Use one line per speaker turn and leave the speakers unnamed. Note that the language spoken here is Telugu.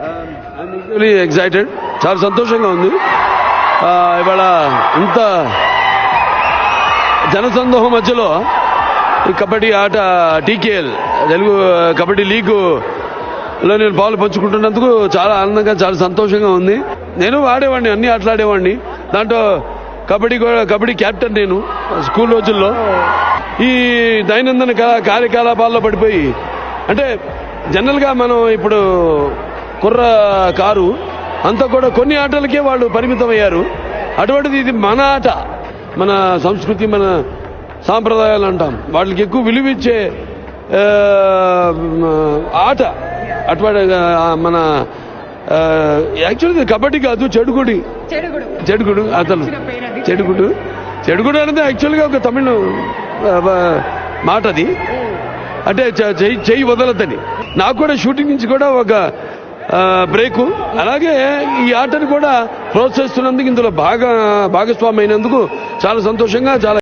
ఈక్వలీ ఎగ్జైటెడ్ చాలా సంతోషంగా ఉంది. ఇవాళ ఇంత జనసందోహం మధ్యలో కబడ్డీ ఆట టీకేఎల్ తెలుగు కబడ్డీ లీగు లో నేను పాలు పంచుకుంటున్నందుకు చాలా ఆనందంగా చాలా సంతోషంగా ఉంది. నేను ఆడేవాడిని అన్ని ఆటలు ఆడేవాడిని. దాంట్లో కబడ్డీ కూడా కబడ్డీ క్యాప్టెన్ నేను స్కూల్ రోజుల్లో. ఈ దైనందిన కార్యకలాపాల్లో పడిపోయి అంటే జనరల్గా మనం ఇప్పుడు కుర్ర కారు అంతా కూడా కొన్ని ఆటలకే వాళ్ళు పరిమితం అయ్యారు అటువంటిది ఇది మన ఆట మన సంస్కృతి మన సాంప్రదాయాలు అంటాం. వాటికి ఎక్కువ విలువ ఇచ్చే ఆ, ఆట. అటువంటి మన యాక్చువల్లీ కబడ్డీ కాదు చెడుగుడి.
చెడుగుడు.
అతను. చెడుగుడు. చెడుగుడు అనేది యాక్చువల్గా ఒక తమిళ మాట అది అంటే చెయ్యి చెయ్యి వదలద్దని. నాకు కూడా షూటింగ్ నుంచి కూడా ఒక బ్రేకు. అలాగే ఈ ఆటను కూడా ప్రోత్సహిస్తున్నందుకు ఇందులో బాగా భాగస్వామి అయినందుకు చాలా సంతోషంగా చాలా